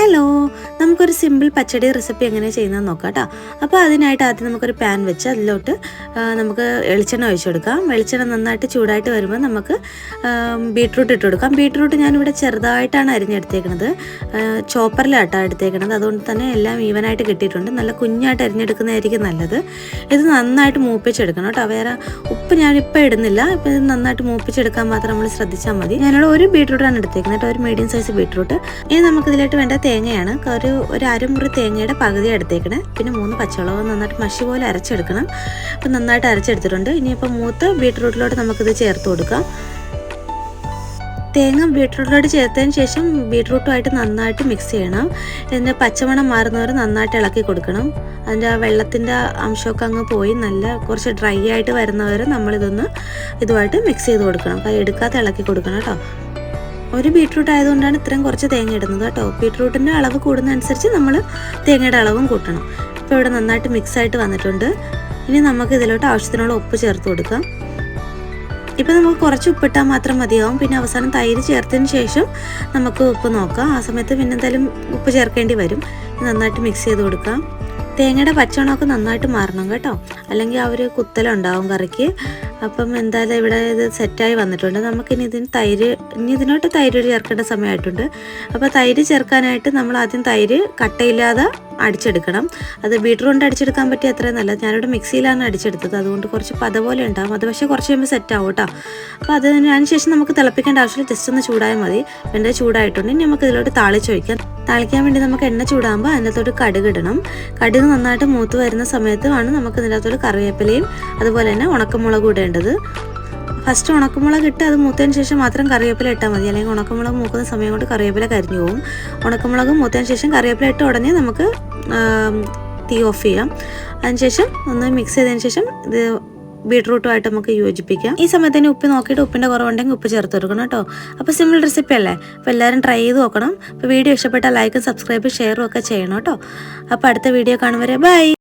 Hello നമുക്കൊരു simple പച്ചടി recipe എങ്ങനെ ചെയ്യുന്നത് നോക്കാം കേട്ടോ അപ്പോൾ അതിനായിട്ട് ആദ്യം നമുക്കൊരു പാൻ വെച്ച് അതിലോട്ട് നമുക്ക് വെളിച്ചെണ്ണ ഒഴിച്ചു കൊടുക്കാം. വെളിച്ചെണ്ണ നന്നായിട്ട് ചൂടായിട്ട് വരുമ്പോൾ നമുക്ക് ബീട്രൂട്ട് ഇട്ട് കൊടുക്കാം. ബീട്രൂട്ട് ഞാനിവിടെ ചെറുതായിട്ടാണ് അരിഞ്ഞെടുത്തേക്കുന്നത് ചോപ്പറിലാട്ടാണ് എടുത്തേക്കുന്നത് അതുകൊണ്ട് തന്നെ എല്ലാം ഈവനായിട്ട് കിട്ടിയിട്ടുണ്ട്. നല്ല കുഞ്ഞായിട്ട് അരിഞ്ഞെടുക്കുന്നതായിരിക്കും നല്ലത്. ഇത് നന്നായിട്ട് മൂപ്പിച്ചെടുക്കണം കേട്ടോ. വേറെ ഉപ്പ് ഞാനിപ്പോൾ ഇടുന്നില്ല. ഇപ്പം ഇത് നന്നായിട്ട് മൂപ്പിച്ചെടുക്കാൻ മാത്രം നമ്മൾ ശ്രദ്ധിച്ചാൽ മതി. ഞാനിവിടെ ഒരു ബീട്രൂട്ടാണ് എടുത്തേക്കുന്നത്. കേട്ടോ ഒരു മീഡിയം സൈസ് ബീട്രൂട്ട്. ഇനി നമുക്ക് ഇതിലായിട്ട് വേണ്ട തേങ്ങയാണ്. ഒരു ഒരു അരമുറി തേങ്ങയുടെ പകുതി എടുത്തേക്കണേ. പിന്നെ മൂന്ന് പച്ചമുളക് നന്നായിട്ട് മഷി പോലെ അരച്ചെടുക്കണം. അപ്പം നന്നായിട്ട് അരച്ചെടുത്തിട്ടുണ്ട്. ഇനിയിപ്പോൾ മൂത്ത് ബീട്രൂട്ടിലോട്ട് നമുക്കിത് ചേർത്ത് കൊടുക്കാം. തേങ്ങ ബീട്രൂട്ടിലോട്ട് ചേർത്തതിന് ശേഷം ബീട്രൂട്ടുമായിട്ട് നന്നായിട്ട് മിക്സ് ചെയ്യണം. ഇതിന്റെ പച്ചമണം മാറുന്നവരെ നന്നായിട്ട് ഇളക്കി കൊടുക്കണം. അതിന്റെ ആ വെള്ളത്തിന്റെ അംശമൊക്കെ അങ്ങ് പോയി. നല്ല കുറച്ച് ഡ്രൈ ആയിട്ട് വരുന്നവരെ നമ്മളിതൊന്ന് ഇതുമായിട്ട് മിക്സ് ചെയ്ത് കൊടുക്കണം. കൈ എടുക്കാതെ ഇളക്കി കൊടുക്കണം കേട്ടോ. ഒരു ബീട്രൂട്ട് ആയതുകൊണ്ടാണ് ഇത്രയും കുറച്ച് തേങ്ങ ഇടുന്നത് കേട്ടോ. ബീട്രൂട്ടിന്റെ അളവ് കൂടുന്നതനുസരിച്ച് നമ്മൾ തേങ്ങയുടെ അളവും കൂട്ടണം. ഇപ്പോൾ ഇവിടെ നന്നായിട്ട് മിക്സ് ആയിട്ട് വന്നിട്ടുണ്ട്. ഇനി നമുക്ക് ഇതിലോട്ട് ആവശ്യത്തിനുള്ള ഉപ്പ് ചേർത്ത് കൊടുക്കാം. ഇപ്പം നമുക്ക് കുറച്ച് ഉപ്പിട്ടാൽ മാത്രം മതിയാവും. പിന്നെ അവസാനം തൈര് ചേർത്തതിന് ശേഷം നമുക്ക് ഉപ്പ് നോക്കാം. ആ സമയത്ത് പിന്നെ എന്തായാലും ഉപ്പ് ചേർക്കേണ്ടി വരും. നന്നായിട്ട് മിക്സ് ചെയ്ത് കൊടുക്കാം. തേങ്ങയുടെ പച്ചമണമൊക്കെ നന്നായിട്ട് മാറണം കേട്ടോ. അല്ലെങ്കിൽ ആ ഒരു കുത്തലുണ്ടാവും കറിക്ക്. അപ്പം എന്തായാലും ഇവിടെ ഇത് സെറ്റായി വന്നിട്ടുണ്ട്. നമുക്കിനി ഇതിന് തൈര് ഇനി ഇതിനോട്ട് തൈര് ചേർക്കേണ്ട സമയമായിട്ടുണ്ട്. അപ്പോൾ തൈര് ചേർക്കാനായിട്ട് നമ്മൾ ആദ്യം തൈര് കട്ടയില്ലാതെ അടിച്ചെടുക്കണം. അത് ബീറ്റർ കൊണ്ട് അടിച്ചെടുക്കാൻ പറ്റിയ അത്രയും നല്ലത്. ഞാനിവിടെ മിക്സിയിലാണ് അടിച്ചെടുത്തത്. അതുകൊണ്ട് കുറച്ച് പത പോലെ ഉണ്ടാകും അത് പക്ഷേ കുറച്ച് കഴിയുമ്പോൾ സെറ്റ് ആവും കേട്ടോ. അപ്പോൾ അത് അതിന് ശേഷം നമുക്ക് തിളപ്പിക്കേണ്ട ആവശ്യമില്ല. ജസ്റ്റ് ഒന്ന് ചൂടായാൽ മതി. വെണ്ട ചൂടായിട്ടുണ്ട്. ഇനി നമുക്ക് ഇതിലോട്ട് താളിച്ചൊഴിക്കാം. താളിക്കാൻ വേണ്ടി നമുക്ക് എണ്ണ ചൂടാകുമ്പോൾ അതിനകത്തോട്ട് കടുക് ഇടണം. കടുക് നന്നായിട്ട് മൂത്ത് വരുന്ന സമയത്തുമാണ് നമുക്ക് ഇതിനകത്തോട്ട് കറിവേപ്പിലയും അതുപോലെ തന്നെ ഉണക്കമുളകും ഇടേണ്ടത് ഫസ്റ്റ് ഉണക്കമുളക് ഇട്ട് അത് മൂത്തതിന് ശേഷം മാത്രം കറിവേപ്പില ഇട്ടാൽ മതി. അല്ലെങ്കിൽ ഉണക്കമുളക് മൂക്കുന്ന സമയം കൊണ്ട് കറിവേപ്പില കരിഞ്ഞു പോകും. ഉണക്കമുളക് മൂത്തതിന് ശേഷം കറിവേപ്പില ഇട്ട് ഉടനെ നമുക്ക് തീ ഓഫ് ചെയ്യാം. അതിനുശേഷം ഒന്ന് മിക്സ് ചെയ്തതിന് ശേഷം ഇത് ബീട്രൂട്ടുമായിട്ട് നമുക്ക് യോജിപ്പിക്കാം. ഈ സമയത്ത് തന്നെ ഉപ്പ് നോക്കിയിട്ട് ഉപ്പിന്റെ കുറവുണ്ടെങ്കിൽ ഉപ്പ് ചേർത്ത് കൊടുക്കണം കേട്ടോ. അപ്പോൾ സിമ്പിൾ റെസിപ്പി അല്ലേ? അപ്പോൾ എല്ലാവരും ട്രൈ ചെയ്ത് നോക്കണം. അപ്പോൾ വീഡിയോ ഇഷ്ടപ്പെട്ടാൽ ലൈക്കും സബ്സ്ക്രൈബും ഷെയറും ഒക്കെ ചെയ്യണം കേട്ടോ. അപ്പോൾ അടുത്ത വീഡിയോ കാണും വരെ. ബൈ